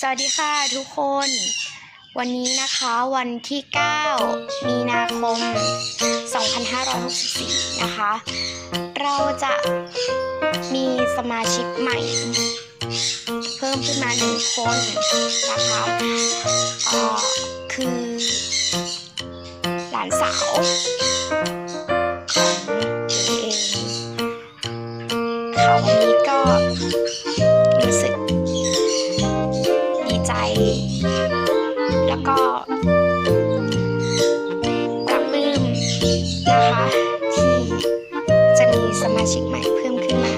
สวัสดีค่ะทุกคน วันนี้นะคะวันที่ 9 มีนาคม 2564 นะคะ เราจะมีสมาชิกใหม่ เพิ่มขึ้นมาหนึ่งคนนะคะเอ่อคือหลานสาวของตัวเองค่ะวันนี้ก็ นะคะที่จะมีสมาชิกใหม่เพิ่มขึ้นมา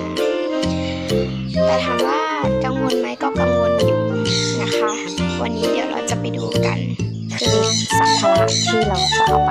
แต่ถามว่ากังวลไหมก็กังวลอยู่นะคะ วันนี้เดี๋ยวเราจะไปดูกัน คือสัมภาระที่เราจะเอาไป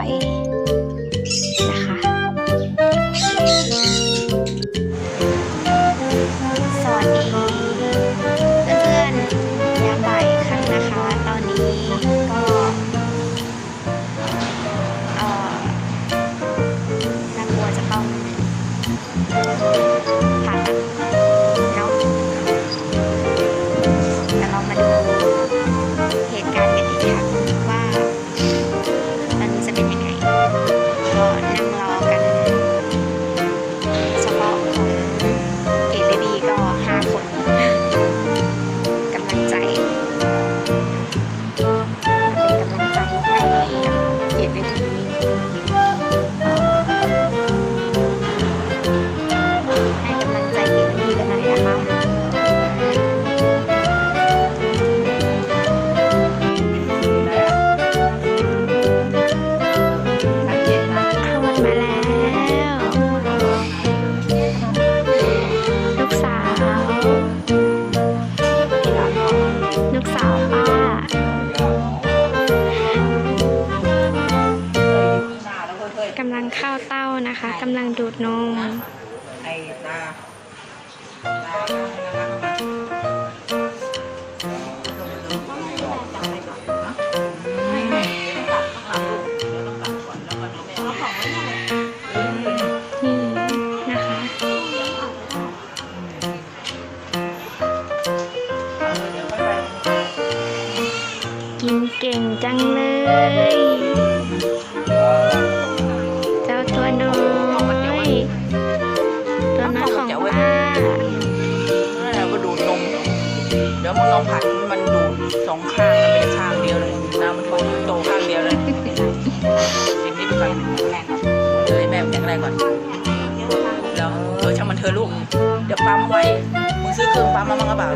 ลูกสาวป้ากำลังเข้าเต้านะคะกำลังดูดนม ไอ้ตา องข้างแล้วเป็นข้างเดียวเลยน้ำมันโตโตข้างเดียวเลยสิ่งนี่เป็นการแรงเลยแม่แข็งแรงก่อนแล้วเออช่างมันเธอลูกเดี๋ยวปั๊มไว้มึงซื้อเครื่องปั๊มมาบ้างหรือเปล่า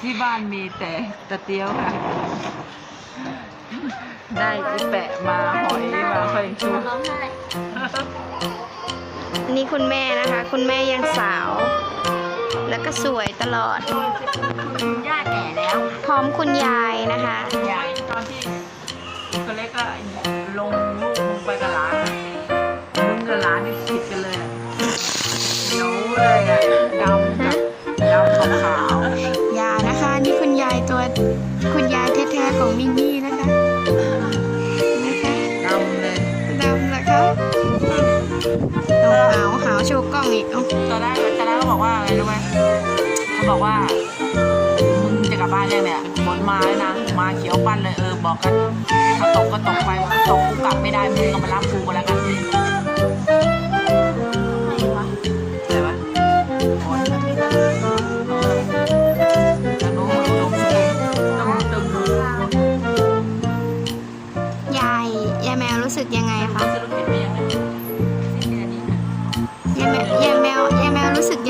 ที่บ้านมีแต่ตะเตียวค่ะ ได้อีแปะมาหอยมาค่อยชูอันนี้คุณแม่นะคะ คุณแม่ยังสาว แล้วก็สวยตลอดย่าแก่แล้ว พร้อมคุณยายนะคะ ยายตอนที่ตัวเล็กก็ลงลู องอีกเอาตอนแรกตอนแรกเขาบอกว่าอะไรรู้ไหมเขาบอกว่ามึงจะกลับบ้านยังเนี่ยบนมาแล้วนะมาเขียวปั้นเลยเออบอกกันถ้าตกก็ตกไปถ้าตกกูกลับไม่ได้มึงก็มารับกูก็แล้วกัน